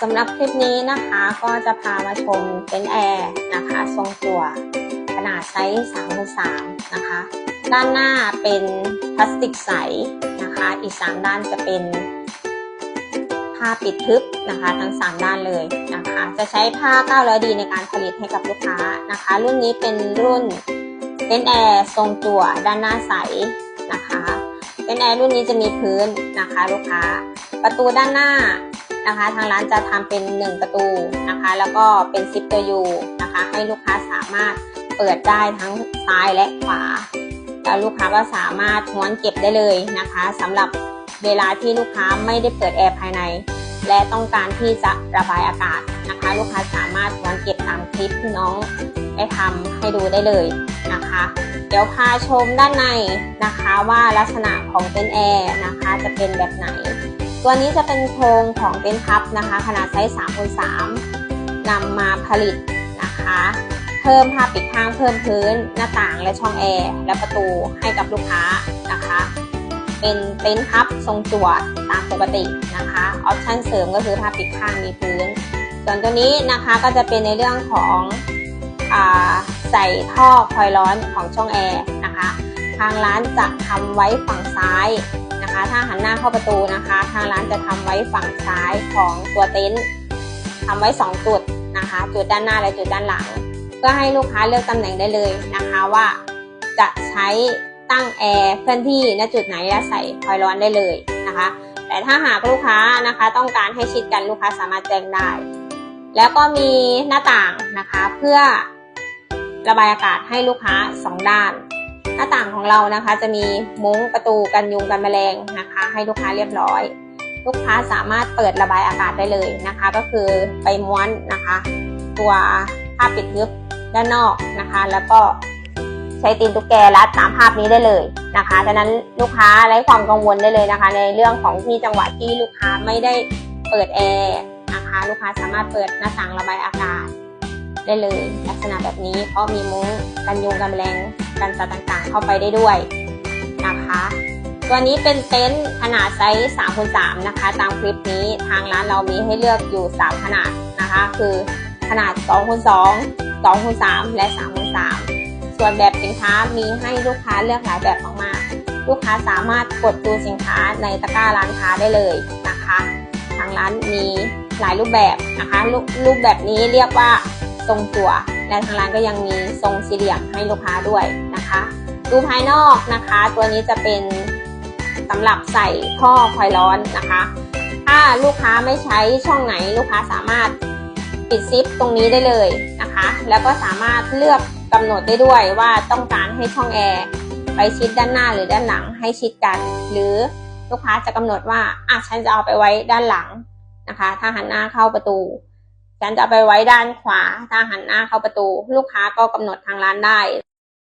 สำหรับคลิปนี้นะคะก็จะพามาชมเป็นแอร์นะคะทรงตัว ขนาดไซส์3.3นะคะ ด้านหน้าเป็นพลาสติกใสนะคะ อีก 3 ด้านจะเป็นผ้าปิดทึบนะคะ ทั้ง 3 ด้านเลยนะคะ จะใช้ผ้า 900D ในการผลิตให้กับลูกค้านะคะ รุ่นนี้เป็นรุ่นเป็นแอร์ทรงตัวด้านหน้าใสนะคะ เป็นแอร์รุ่นนี้จะมีพื้นนะคะ ลูกค้า ประตูด้านหน้า นะคะ ทางร้านจะทำเป็น 1 ประตูนะคะ แล้วก็เป็นซิปตัวยูนะคะ ให้ลูกค้าสามารถเปิดได้ทั้งซ้ายและขวาแล้วลูกค้าก็สามารถม้วนเก็บได้เลยนะคะสำหรับเวลาที่ลูกค้าไม่ได้เปิดแอร์ภายใน และต้องการที่จะระบายอากาศนะคะ ลูกค้าสามารถม้วนเก็บตามคลิปที่น้องได้ทำให้ดูได้เลยนะคะ เดี๋ยวพาชมด้านในนะคะว่าลักษณะของเต็นท์แอร์นะคะจะเป็นแบบไหน ตัวนี้จะเป็นโครงของเต็นท์พับนะคะ ขนาดไซส์3คูณ3นำมาผลิตนะคะ เพิ่มผ้าปิดข้างเพิ่มพื้น หน้าต่างและช่องแอร์และประตูให้กับลูกค้านะคะ เป็นเต็นท์พับทรงจั่วตามปกตินะคะออปชั่นเสริมก็คือผ้าปิดข้างมีพื้น ส่วนตัวนี้นะคะก็จะเป็นในเรื่องของอใส่ท่อคอยร้อนของช่องแอร์นะคะ ทางร้านจะทำไว้ฝั่งซ้าย ถ้าหันหน้าเข้าประตูนะคะ ทางร้านจะทำไว้ฝั่งซ้ายของตัวเต็นท์ทำไว้ 2 จุดนะคะ จุดด้านหน้าและจุดด้านหลัง เพื่อให้ลูกค้าเลือกตำแหน่งได้เลยนะคะว่าจะใช้ตั้งแอร์เคลื่อนที่ณจุดไหนและใส่คอยร้อนได้เลยนะคะ แต่ถ้าหากลูกค้านะคะต้องการให้ชิดกันลูกค้าสามารถแจ้งได้ แล้วก็มีหน้าต่างนะคะเพื่อระบายอากาศให้ลูกค้าสองด้าน หน้าต่างของเรานะคะ จะมีมุ้งประตูกันยุงกันแมลงนะคะ ให้ลูกค้าเรียบร้อย ลูกค้าสามารถเปิดระบายอากาศได้เลยนะคะ ก็คือไปม้วนนะคะ ตัวผ้าปิดทึบด้านนอกนะคะ แล้วก็ใช้ตีนตุ๊กแกรัดตามภาพนี้ได้เลยนะคะฉะนั้นลูกค้าไร้ความกังวลได้เลยนะคะ ในเรื่องของที่จังหวะที่ลูกค้าไม่ได้เปิดแอร์นะคะลูกค้าสามารถเปิดหน้าต่างระบายอากาศได้เลย ลักษณะแบบนี้เพราะมีมุ้งกันยุงกันแมลง กันสัตว์ต่างๆ เข้าไปได้ด้วยนะคะ ตัวนี้เป็นเต็นท์ขนาดไซส์3คูณ3นะคะ ตามคลิปนี้ทางร้านเรามีให้เลือกอยู่ 3 ขนาดนะคะ คือขนาด2คูณ2 2คูณ3และ3คูณ3ส่วนแบบสินค้ามีให้ลูกค้าเลือกหลายแบบมากๆ ลูกค้าสามารถกดดูสินค้าในตะกร้าร้านค้าได้เลยนะคะ ทางร้านมีหลายรูปแบบนะคะรรูปแบบนี้เรียกว่าทรงตัวและทางร้านก็ยังมีทรงสี่เหลี่ยมให้ลูกค้าด้วย ดูภายนอกนะคะ ตัวนี้จะเป็นสำหรับใส่ท่อคอยร้อนนะคะ ถ้าลูกค้าไม่ใช้ช่องไหนลูกค้าสามารถปิดซิปตรงนี้ได้เลยนะคะ แล้วก็สามารถเลือกกำหนดได้ด้วยว่าต้องการให้ช่องแอร์ไปชิดด้านหน้าหรือด้านหลังให้ชิดกัน หรือลูกค้าจะกำหนดว่าอะฉันจะเอาไปไว้ด้านหลังนะคะ ถ้าหันหน้าเข้าประตู ฉันจะเอาไปไว้ด้านขวา ถ้าหันหน้าเข้าประตู ลูกค้าก็กำหนดทางร้านได้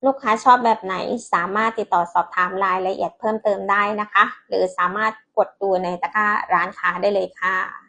ลูกค้าชอบแบบไหนสามารถติดต่อสอบถามรายละเอียดเพิ่มเติมได้นะคะ หรือสามารถกดดูในตะกร้าร้านค้าได้เลยค่ะ